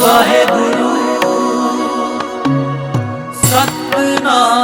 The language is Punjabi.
ਵਾਹਿਗੁਰੂ ਸਤਨਾਮ